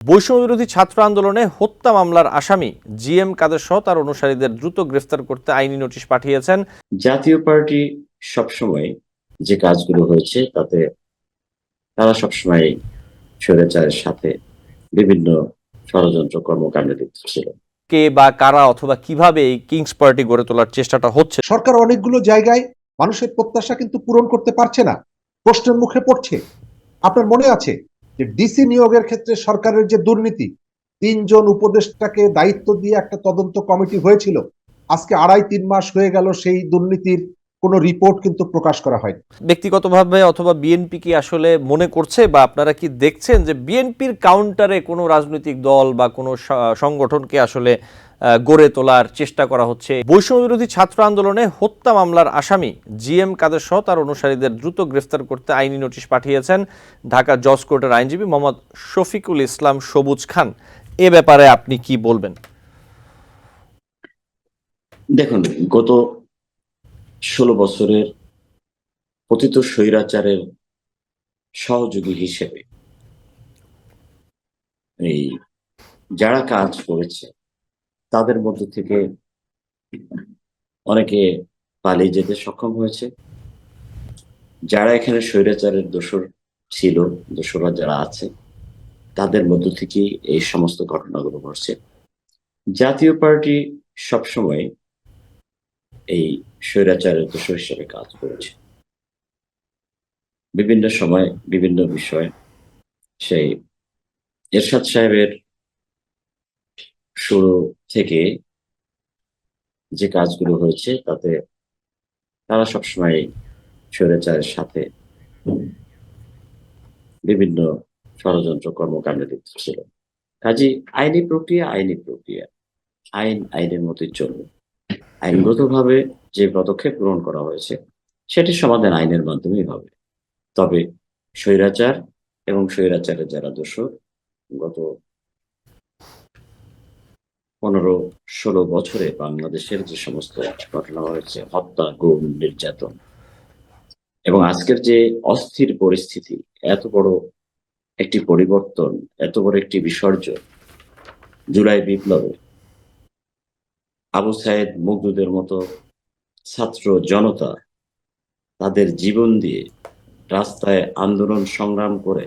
বৈষম্য বিরোধী ছাত্র আন্দোলনে হত্যা মামলার আসামি জি এম কাদের সহ তার অনুসারীদের দ্রুত গ্রেফতার করতে আইনি নোটিশ পাঠিয়েছেন। জাতীয় পার্টি সবসময় যে কাজগুলো হয়েছে তাতে তারা সবসময় স্বৈরাচারের সাথে বিভিন্ন ষড়যন্ত্র কর্মকাণ্ডে লিপ্ত ছিল। কে বা কারা অথবা কীভাবে এই কিংস পার্টি গড়ে তোলার চেষ্টাটা হচ্ছে? সরকার অনেকগুলো জায়গায় মানুষের প্রত্যাশা কিন্তু পূরণ করতে পারছে না। প্রশ্নের মুখে পড়ছে। আপনার মনে আছে যে ডিসি নিয়োগের ক্ষেত্রে সরকারের যে দুর্নীতি, তিনজন উপদেষ্টাকে দায়িত্ব দিয়ে একটা তদন্ত কমিটি হয়েছিল। আজকে আড়াই তিন মাস হয়ে গেল সেই দুর্নীতির কোনো রিপোর্ট কিন্তু প্রকাশ করা হয়নি। ব্যক্তিগতভাবে অথবা বিএনপি কি আসলে মনে করছে বা আপনারা কি দেখছেন যে বিএনপির কাউন্টারে কোনো রাজনৈতিক দল বা কোনো সংগঠনকে আসলে আহ, গড়ে তোলার চেষ্টা করা হচ্ছে? বৈষম্য বিরোধী ছাত্র আন্দোলনে হত্যা মামলার আসামি জি এম কাদের সহ তার অনুসারীদের দ্রুত গ্রেফতার করতে আইনি নোটিশ পাঠিয়েছেন ঢাকা জজ কোর্টের আইনজীবী মোহাম্মদ শফিকুল ইসলাম সবুজ খান। এ ব্যাপারে আপনি কি বলবেন? দেখুন গত ষোলো বছরের পতিত স্বৈরাচারের সহযোগী হিসেবে। এই যারা কাজ করেছে, তাদের মধ্য থেকে অনেকে পালিয়ে যেতে সক্ষম হয়েছে। যারা এখানে স্বৈরাচারের দোষর ছিল দোষরা যারা আছে, তাদের মধ্য থেকেই এই সমস্ত ঘটনাগুলো ঘটছে। জাতীয় পার্টি সবসময় এই স্বৈরাচারের দোষর হিসেবে কাজ করেছে। বিভিন্ন সময় বিভিন্ন বিষয়ে সেই এরশাদ সাহেবের শুরু থেকে যে কাজগুলো হয়েছে তাতে তারা সবসময় স্বৈরাচারের সাথে বিভিন্ন ষড়যন্ত্র কর্মকাণ্ডে লিপ্ত ছিল। কাজে আইনি প্রক্রিয়া আইনি প্রক্রিয়া। আইন আইনের মতোই চলবে। আইনগতভাবে যে পদক্ষেপ গ্রহণ করা হয়েছে, সেটি সমাধান আইনের মাধ্যমেই হবে। তবে স্বৈরাচার এবং স্বৈরাচারের যারা দোষর, গত পনেরো ষোলো বছরে বাংলাদেশের যে সমস্ত ঘটনা হয়েছে, হত্যা, গুম, নির্যাতন, এবং আজকের যে অস্থির পরিস্থিতি, এত বড় একটি পরিবর্তন, এত বড় একটি বিসর্জন, জুলাই বিপ্লবে আবু সাইদ মুগ্ধদের মতো ছাত্র জনতা তাদের জীবন দিয়ে রাস্তায় আন্দোলন সংগ্রাম করে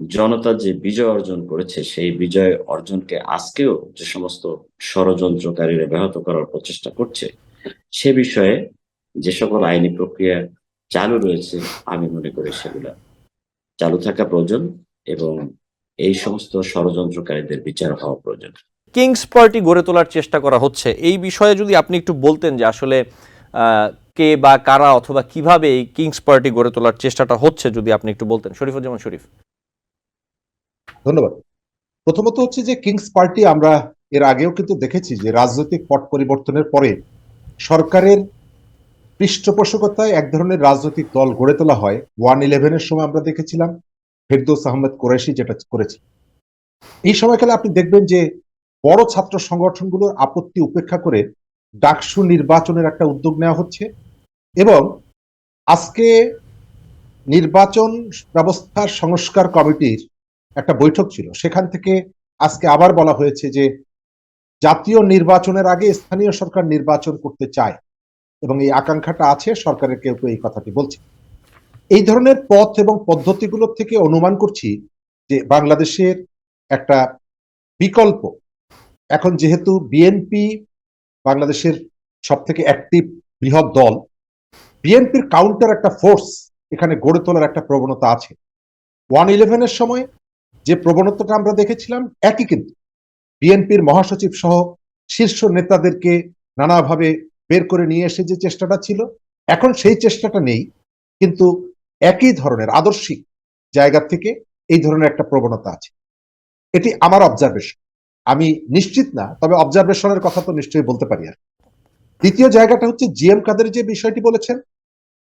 জনতা যে বিজয় অর্জন করেছে, সেই বিজয় অর্জনকে আজকেও যে সমস্ত ষড়যন্ত্রকারীরা ব্যাহত করার প্রচেষ্টা করছে, সে বিষয়ে যে সকল আইনি প্রক্রিয়া চালু রয়েছে, আমি মনে করি সেগুলা চালু থাকা প্রয়োজন এবং এই সমস্ত ষড়যন্ত্রকারীদের বিচার হওয়া প্রয়োজন। কিংস পার্টি গড়ে তোলার চেষ্টা করা হচ্ছে। এই বিষয়ে যদি আপনি একটু বলতেন যে আসলে কে বা কারা অথবা কীভাবে এই কিংস পার্টি গড়ে তোলার চেষ্টাটা হচ্ছে যদি আপনি একটু বলতেন। শরীফুজ্জামান শরীফ। ধন্যবাদ। প্রথমত হচ্ছে যে, কিংস পার্টি আমরা এর আগেও কিন্তু দেখেছি যে, রাজনৈতিক পট পরিবর্তনের পরে সরকারের পৃষ্ঠপোষকতায় এক ধরনের রাজনৈতিক দল গড়ে তোলা হয়। ওয়ান ইলেভেনের সময় আমরা দেখেছিলাম, ফেরদৌস আহমেদ কোরেশি যেটা করেছে এই সময়কালে আপনি দেখবেন যে বড় ছাত্র সংগঠনগুলোর আপত্তি উপেক্ষা করে ডাকসু নির্বাচনের একটা উদ্যোগ নেওয়া হচ্ছে এবং আজকে নির্বাচন ব্যবস্থার সংস্কার কমিটির একটা বৈঠক ছিল। সেখান থেকে আজকে আবার বলা হয়েছে যে জাতীয় নির্বাচনের আগে স্থানীয় সরকার নির্বাচন করতে চায় এবং এই আকাঙ্ক্ষাটা আছে, সরকারের কেউ কেউ এই কথাটি বলছে। এই ধরনের পথ এবং পদ্ধতিগুলো থেকে অনুমান করছি যে বাংলাদেশের একটা বিকল্প এখন যেহেতু বিএনপি বাংলাদেশের সব থেকে অ্যাক্টিভ বৃহৎ দল বিএনপির কাউন্টার একটা ফোর্স এখানে গড়ে তোলার একটা প্রবণতা আছে। ওয়ান ইলেভেনের সময় যে প্রবণতাটা আমরা দেখেছিলাম, একই কিন্তু। বিএনপির মহাসচিব সহ শীর্ষ নেতাদেরকে নানাভাবে বের করে নিয়ে এসে যে চেষ্টাটা ছিল, এখন সেই চেষ্টাটা নেই, কিন্তু একই ধরনের আদর্শিক জায়গা থেকে এই ধরনের একটা প্রবণতা আছে। এটি আমার অবজারভেশন আমি নিশ্চিত না, তবে অবজারভেশনের কথা তো নিশ্চয়ই বলতে পারি আর দ্বিতীয় জায়গাটা হচ্ছে জিএম কাদের যে বিষয়টি বলেছেন,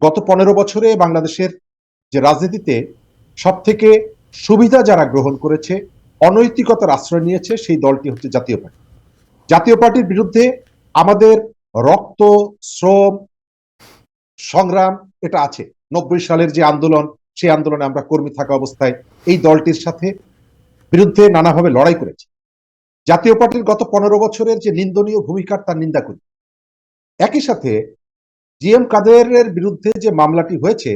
গত পনেরো বছরে বাংলাদেশের যে রাজনীতিতে সব থেকে সুবিধা যারা গ্রহণ করেছে, অনৈতিকতার আশ্রয় নিয়েছে সেই দলটি হচ্ছে জাতীয় পার্টি। জাতীয় পার্টির বিরুদ্ধে আমাদের রক্ত, শ্রম, সংগ্রাম, এটা আছে। নব্বই সালের যে আন্দোলন, সেই আন্দোলনে আমরা কর্মী থাকা অবস্থায় এই দলটির সাথে বিরুদ্ধে নানাভাবে লড়াই করেছি। জাতীয় পার্টির গত পনেরো বছরের যে নিন্দনীয় ভূমিকার তার নিন্দা করি। একই সাথে জি এম কাদেরের বিরুদ্ধে যে মামলাটি হয়েছে,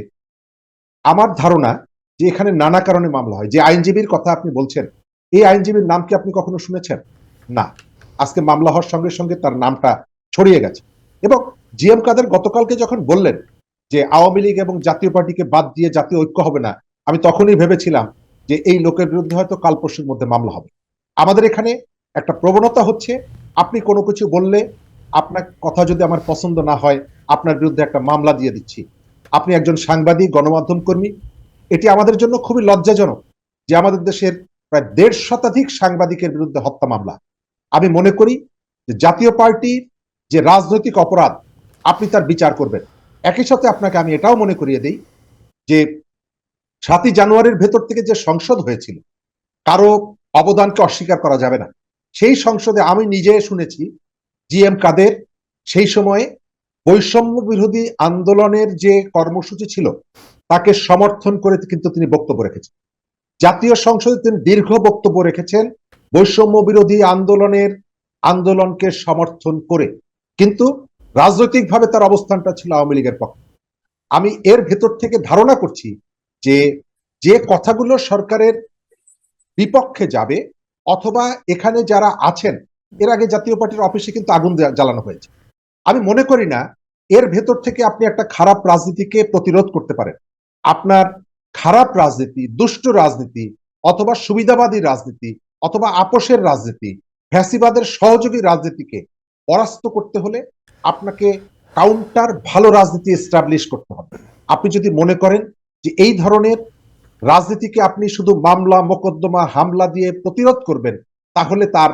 আমার ধারণা যে এখানে নানা কারণে মামলা হয়। যে আইনজীবীর কথা আপনি বলছেন, এই আইনজীবীর নাম কি আপনি কখনো শুনেছেন? না। আজকে মামলা হওয়ার সঙ্গে সঙ্গে তার নামটা ছড়িয়ে গেছে। এবং জি এম কাদের গতকালকে যখন বললেন যে আওয়ামী লীগ এবং জাতীয় পার্টিকে বাদ দিয়ে জাতীয় ঐক্য হবে না, আমি তখনই ভেবেছিলাম যে এই লোকের বিরুদ্ধে হয়তো কাল পরশুর মধ্যে মামলা হবে। আমাদের এখানে একটা প্রবণতা হচ্ছে, আপনি কোনো কিছু বললে আপনার কথা যদি আমার পছন্দ না হয়, আপনার বিরুদ্ধে একটা মামলা দিয়ে দিচ্ছি। আপনি একজন সাংবাদিক, গণমাধ্যম কর্মী, এটি আমাদের জন্য খুবই লজ্জাজনক যে আমাদের দেশের প্রায় দেড় শতাধিক সাংবাদিকের বিরুদ্ধে হত্যা মামলা। আমি মনে করি যে জাতীয় পার্টির যে রাজনৈতিক অপরাধ, আপনি তার বিচার করবেন। একই সাথে আপনাকে আমি এটাও মনে করিয়ে দিই যে সাতই জানুয়ারির ভেতর থেকে যে সংসদ হয়েছিল, কারও অবদানকে অস্বীকার করা যাবে না। সেই সংসদে আমি নিজে শুনেছি, জি এম কাদের, সেই সময়ে বৈষম্য বিরোধী আন্দোলনের যে কর্মসূচি ছিল, তাকে সমর্থন করে কিন্তু তিনি বক্তব্য রেখেছেন। জাতীয় সংসদে তিনি দীর্ঘ বক্তব্য রেখেছেন, বৈষম্য বিরোধী আন্দোলনের, আন্দোলনকে সমর্থন করে। কিন্তু রাজনৈতিকভাবে তার অবস্থানটা ছিল আওয়ামী লীগের পক্ষে। আমি এর ভেতর থেকে ধারণা করছি যে যে কথাগুলো সরকারের বিপক্ষে যাবে অথবা এখানে যারা আছেন, এর আগে জাতীয় পার্টির অফিসে কিন্তু আগুন জ্বা- জ্বালানো হয়েছে। আমি মনে করি না, এর ভেতর থেকে আপনি একটা খারাপ রাজনীতিকে প্রতিরোধ করতে পারেন। আপনার খারাপ রাজনীতি, দুষ্ট রাজনীতি, অথবা সুবিধাবাদী রাজনীতি, অথবা আপোষের রাজনীতি, ফ্যাসিবাদের সহযোগী রাজনীতিকে পরাস্ত করতে হলে আপনাকে কাউন্টার ভালো রাজনীতি এস্টাবলিশ করতে হবে। আপনি যদি মনে করেন যে এই ধরনের রাজনীতিকে আপনি শুধু মামলা, মোকদ্দমা, হামলা দিয়ে প্রতিরোধ করবেন, তাহলে তার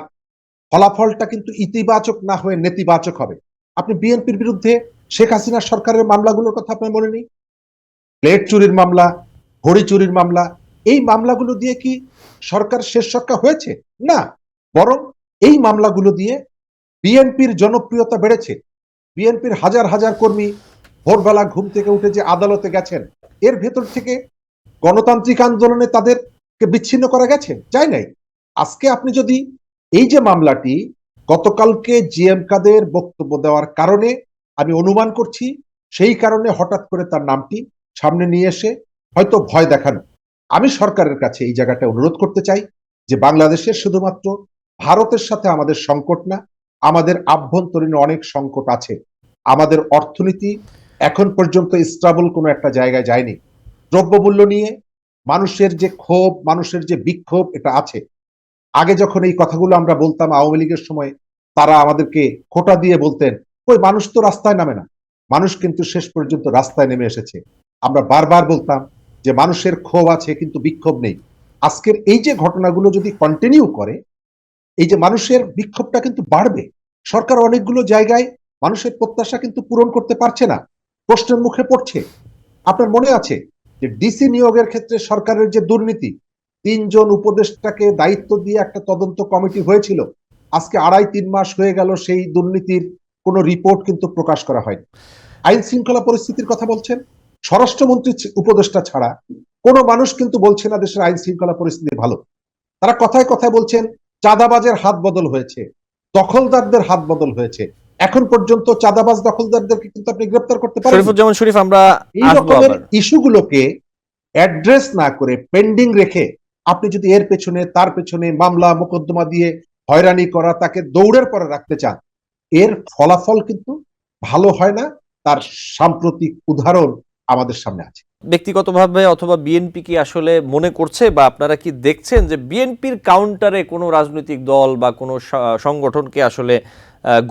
ফলাফলটা কিন্তু ইতিবাচক না হয়ে নেতিবাচক হবে। আপনি বিএনপির বিরুদ্ধে শেখ হাসিনার সরকারের মামলাগুলোর কথা আপনার মনে নেই? প্লেট চুরির মামলা, ঘড়ি চুরির মামলা, এই মামলাগুলো দিয়ে কি সরকার শেষ সরকার হয়েছে? না, বরং এই মামলাগুলো দিয়ে বিএনপির জনপ্রিয়তা বেড়েছে। বিএনপির হাজার হাজার কর্মী ভোরবেলা ঘুম থেকে উঠে যে আদালতে গেছেন, এর ভেতর থেকে গণতান্ত্রিক আন্দোলনে তাদেরকে বিচ্ছিন্ন করা গেছে? যায় নাই। আজকে আপনি যদি এই যে মামলাটি, গতকালকে জিএম কাদের বক্তব্য দেওয়ার কারণে আমি অনুমান করছি, সেই কারণে হঠাৎ করে তার নামটি সামনে নিয়ে এসে হয়তো ভয় দেখানো। আমি সরকারের কাছে এই জায়গাটা অনুরোধ করতে চাই যে বাংলাদেশের শুধুমাত্র ভারতের সাথে আমাদের সংকট না, আমাদের আভ্যন্তরীণ অনেক সংকট আছে। আমাদের অর্থনীতি এখন পর্যন্ত স্টাবল কোনো একটা জায়গায় যায়নি। দ্রব্যমূল্য নিয়ে মানুষের যে ক্ষোভ, মানুষের যে বিক্ষোভ, এটা আছে। আগে যখন এই কথাগুলো আমরা বলতাম আওয়ামী লীগের সময়, তারা আমাদেরকে খোটা দিয়ে বলতেন, ওই মানুষ তো রাস্তায় নামে না। মানুষ কিন্তু শেষ পর্যন্ত রাস্তায় নেমে এসেছে। আমরা বারবার বলতাম যে মানুষের ক্ষোভ আছে, কিন্তু বিক্ষোভ নেই। আজকের এই যে ঘটনাগুলো যদি কন্টিনিউ করে, এই যে মানুষের বিক্ষোভটা কিন্তু বাড়বে। সরকার অনেকগুলো জায়গায় মানুষের প্রত্যাশা কিন্তু পূরণ করতে পারছে না। প্রশ্নের মুখে পড়ছে। আপনার মনে আছে যে ডিসি নিয়োগের ক্ষেত্রে সরকারের যে দুর্নীতি, তিনজন উপদেষ্টাকে দায়িত্ব দিয়ে একটা তদন্ত কমিটি হয়েছিল। আজকে আড়াই তিন মাস হয়ে গেল সেই দুর্নীতির কোনো রিপোর্ট কিন্তু প্রকাশ করা হয়নি। আইন শৃঙ্খলা পরিস্থিতির কথা বলছেন। স্বরাষ্ট্রমন্ত্রী উপদেষ্টা ছাড়া কোনো মানুষ কিন্তু বলছে না দেশের আইন শৃঙ্খলা পরিস্থিতি ভালো। তারা কথায় কথায় বলছেন, চাঁদাবাজের হাত বদল হয়েছে, দখলদারদের হাত বদল হয়েছে। এখন পর্যন্ত চাঁদাবাজ দখলদারদেরকে কিন্তু আপনি গ্রেপ্তার করতে পারেন শরীফুজ্জামান শরীফ আমরা এই রকমের ইস্যুগুলোকে অ্যাড্রেস না করে পেন্ডিং রেখে আপনি যদি এর পেছনে তার পেছনে মামলা মোকদ্দমা দিয়ে হয়রানি করা তাকে দৌড়ের পরে রাখতে চান এর ফলাফল কিন্তু ভালো হয় না। তার সাম্প্রতিক উদাহরণ আমাদের সামনে আছে। ব্যক্তিগতভাবে অথবা বিএনপি কি আসলে মনে করছে বা আপনারা কি দেখছেন যে বিএনপির কাউন্টারে কোনো রাজনৈতিক দল বা কোনো সংগঠনকে আসলে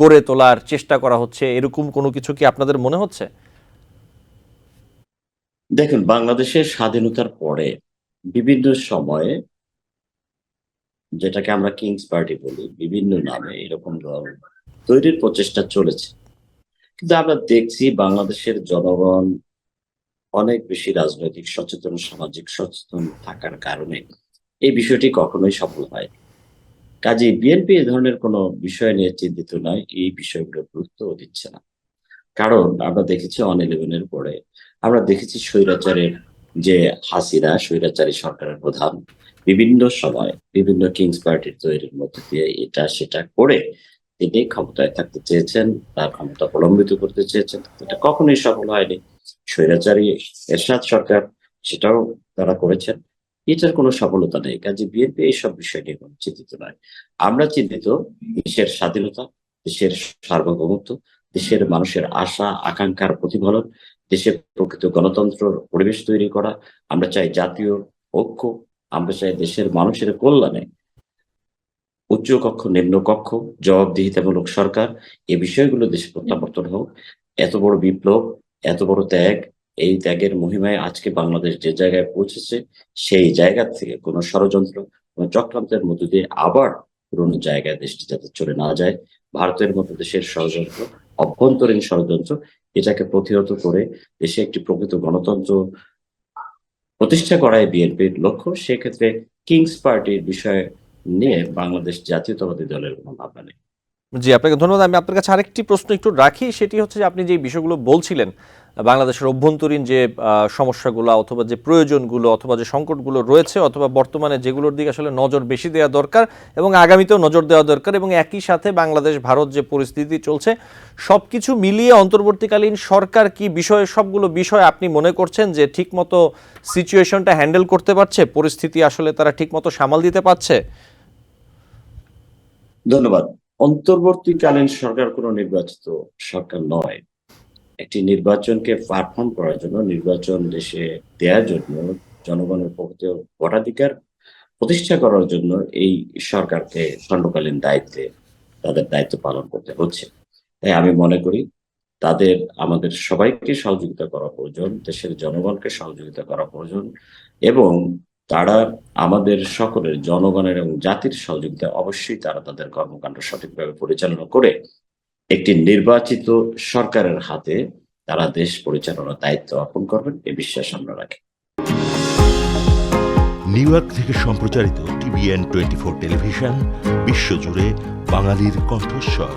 গড়ে তোলার চেষ্টা করা হচ্ছে? এরকম কোনো কিছু কি আপনাদের মনে হচ্ছে? দেখুন, বাংলাদেশের স্বাধীনতার পরে বিভিন্ন সময়ে যেটাকে আমরা কিংস পার্টি বলি, বিভিন্ন নামে এরকম দল তৈরির প্রচেষ্টা চলেছে। কিন্তু আমরা দেখছি বাংলাদেশের জনগণ অনেক বেশি রাজনৈতিক সচেতন, সামাজিক সচেতন থাকার কারণে এই বিষয়টি কখনোই সফল হয় কাজে বিএনপি এ ধরনের কোনো বিষয় নিয়ে চিন্তিত নয়, এই বিষয়গুলো গুরুত্ব দিচ্ছে না। কারণ আমরা দেখেছি অন ইলেভেনের পরে আমরা দেখেছি স্বৈরাচারের যে হাসিনা, স্বৈরাচারী সরকারের প্রধান, বিভিন্ন সময় বিভিন্ন কিংস পার্টির তৈরির মধ্যে দিয়ে এটা সেটা করে তিনি ক্ষমতায় থাকতে চেয়েছেন, তার ক্ষমতা অবলম্বিত করতে চেয়েছেন। এটা কখনোই সফল হয়নি। স্বৈরাচারী এরশাদ সরকার সেটাও তারা করেছেন। এটার কোনো সফলতা নেই, কাজে বিএনপি এইসব বিষয় নিয়ে কোনো চিন্তিত নয় আমরা চিন্তিত, দেশের স্বাধীনতা, দেশের সার্বভৌমত্ব, দেশের মানুষের আশা, আকাঙ্ক্ষার প্রতিফলন, দেশের প্রকৃত গণতন্ত্র, পরিবেশ তৈরি করা। আমরা চাই জাতীয় ঐক্য, আমরা চাই দেশের মানুষের কল্যাণে উচ্চ কক্ষ, নিম্ন কক্ষ জবাবদিহিতামূলক সরকার, এ বিষয়গুলো দেশে প্রত্যাবর্তন হোক। এত বড় বিপ্লব, এত বড় ত্যাগ, এই ত্যাগের মহিমায় আজকে বাংলাদেশ যে জায়গায় পৌঁছেছে, সেই জায়গা থেকে কোনো ষড়যন্ত্র, কোনো চক্রান্তের মধ্য দিয়ে আবার পুরনো জায়গায় দেশটি যাতে চলে না যায়, ভারতের মতো দেশের ষড়যন্ত্র, অভ্যন্তরীণ ষড়যন্ত্র, এটাকে প্রতিহত করে দেশে একটি প্রকৃত গণতন্ত্র প্রতিষ্ঠা করায় বিএনপির লক্ষ্য, সেক্ষেত্রে কিংস পার্টির বিষয় নিয়ে বাংলাদেশ জাতীয়তাবাদী দলের কোনো ভাবনা নেই। জি, আপনাকে ধন্যবাদ। আমি আপনার কাছে আরেকটি প্রশ্ন একটু রাখি, সেটি হচ্ছে যে আপনি যে বিষয়গুলো বলছিলেন, বাংলাদেশের অভ্যন্তরীণ যে সমস্যাগুলো অথবা যে প্রয়োজনগুলো অথবা যে সংকটগুলো রয়েছে অথবা বর্তমানে যেগুলোর দিকে আসলে নজর বেশি দেওয়া দরকার এবং আগামীতেও নজর দেওয়া দরকার এবং একই সাথে বাংলাদেশ, ভারত যে পরিস্থিতি চলছে সব কিছু মিলিয়ে অন্তর্বর্তীকালীন সরকার কি বিষয়ে, সবগুলো বিষয় আপনি মনে করছেন যে ঠিকমতো সিচুয়েশনটা হ্যান্ডেল করতে পারছে? পরিস্থিতি আসলে তারা ঠিকমতো সামাল দিতে পারছে? ধন্যবাদ। অন্তর্বর্তীকালীন সরকার কোনো নির্বাচিত সরকার নয়। একটি নির্বাচনকে পারফর্ম করার জন্য, নির্বাচন দেশে দেওয়ার জন্য, জনগণের পক্ষে ভোটাধিকার প্রতিষ্ঠা করার জন্য এই সরকারকে খণ্ডকালীন দায়িত্বে, তাদের দায়িত্ব পালন করতে হচ্ছে। তাই আমি মনে করি, তাদের, আমাদের সবাইকে সহযোগিতা করা প্রয়োজন, দেশের জনগণকে সহযোগিতা করা প্রয়োজন এবং তারা আমাদের সকলের জনগণের এবং জাতির সহযোগিতা অবশ্যই তারা তাদের কর্মকাণ্ড সঠিকভাবে পরিচালনা করে একটি নির্বাচিত সরকারের হাতে তারা দেশ পরিচালনার দায়িত্ব অর্পণ করবেন, এ বিশ্বাস আমরা রাখি। নিউ ইয়র্ক থেকে সম্প্রচারিত টিভিএন টোয়েন্টি ফোর টেলিভিশন, বিশ্বজুড়ে বাঙালির কণ্ঠস্বর।